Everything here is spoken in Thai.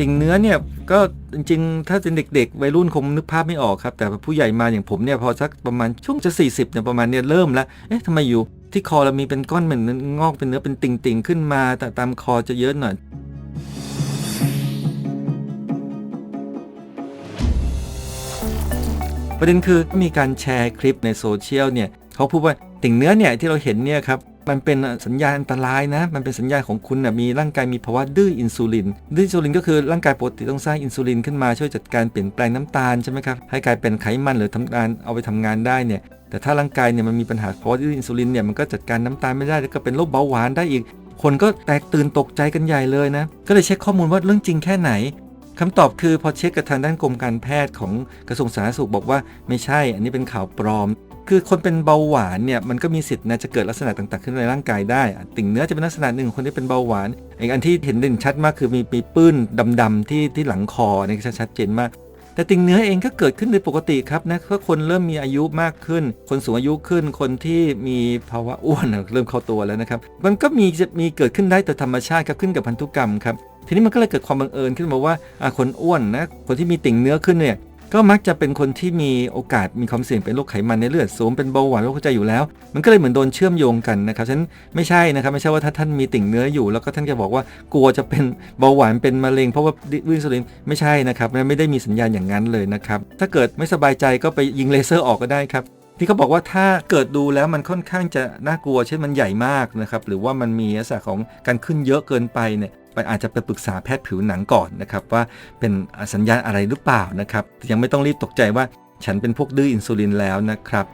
ติ่งเนื้อเนี่ยก็จริงๆ ถ้าเป็นเด็กๆ วัยรุ่นคงนึกภาพไม่ออกครับ แต่ผู้ใหญ่มาอย่างผมเนี่ยพอสักประมาณช่วงจะ 40เนี่ยประมาณเนี่ยเริ่มแล้วเอ๊ะทำไมอยู่ที่คอเรามีเป็นก้อนเหมือนงอกเป็นเนื้อเป็นติ่งๆ ขึ้นมาแต่ตามคอจะเยอะหน่อยประเด็นคือมีการแชร์คลิปในโซเชียลเนี่ยเขาพูดว่าติ่งเนื้อเนี่ยที่เราเห็นเนี่ยครับ มันเป็นสัญญาณอันตรายนะ มันเป็นสัญญาณของคุณนะมีร่างกายมีภาวะดื้ออินซูลิน ดื้ออินซูลินก็คือร่างกายปกติต้องสร้างอินซูลินขึ้นมาช่วยจัดการเปลี่ยนแปลงน้ำตาลใช่ไหมครับ ให้กลายเป็นไขมันหรือทำงานเอาไปทำงานได้เนี่ย แต่ถ้าร่างกายเนี่ยมันมีปัญหาภาะดื้ออินซูลินเนี่ยมันก็จัดการน้ำตาลไม่ได้แล้วก็เป็นโรคเบาหวานได้อีก คนก็แตกตื่นตกใจกันใหญ่เลยนะ ก็เลยเช็คข้อมูลว่าเรื่องจริงแค่ไหนคำตอบคือพอเช็คกับทางด้านกรมการแพทย์ของกระทรวงสาธารณสุขบอกว่าไม่ใช่ อันนี้เป็นข่าวปลอม คือคนเป็นเบาหวานเนี่ยมันก็มีสิทธิ์นะจะเกิดลักษณะต่างๆ ขึ้นในร่างกายได้ ติ่งเนื้อจะเป็นลักษณะหนึ่งของคนที่เป็นเบาหวานอีกอันที่เห็นเด่นชัดมากคือมีมีปื้นดำๆที่ที่หลังคอเนี่ยชัดเจนมากแต่ติ่งเนื้อเองก็เกิดขึ้นโดยปกติครับนะเมื่อคนเริ่มมีอายุมากขึ้น คนสูงอายุขึ้น คนที่มีภาวะอ้วนเริ่มเข้าตัวแล้วนะครับ มันก็มีจะมีเกิดขึ้นได้แต่ธรรมชาติครับขึ้นกับพันธุกรรมครับ ทีนี้มันก็เลยเกิดความบังเอิญขึ้นมาว่าคนอ้วนนะ คนที่มีติ่งเนื้อขึ้นเนี่ย ก็มักจะเป็นคนที่มีโอกาสมีความเสี่ยงเป็นโรคไขมันในเลือดสูงเป็นเบาหวานโรคหัวใจอยู่แล้ว มันก็เลยเหมือนโดนเชื่อมโยงกันนะครับฉะนั้นไม่ใช่นะครับไม่ใช่ว่าถ้าท่านมีติ่งเนื้ออยู่ แล้วก็ท่านจะบอกว่ากลัวจะเป็นเบาหวานเป็นมะเร็งเพราะว่าวินซูลินไม่ใช่นะครับไม่ได้มีสัญญาณอย่างนั้นเลยนะครับถ้าเกิดไม่สบายใจก็ไปยิงเลเซอร์ออกก็ได้ครับที่เขาบอกว่าถ้าเกิดดูแล้วมันค่อนข้างจะน่ากลัวเช่นมันใหญ่มากนะครับหรือว่ามันมีลักษณะของการขึ้นเยอะเกินไปเนี่ย มันอาจจะไปปรึกษาแพทย์ผิวหนังก่อนนะครับว่าเป็นสัญญาณอะไรหรือเปล่านะครับยังไม่ต้องรีบตกใจว่าฉันเป็นพวกดื้ออินซูลินแล้วนะครับ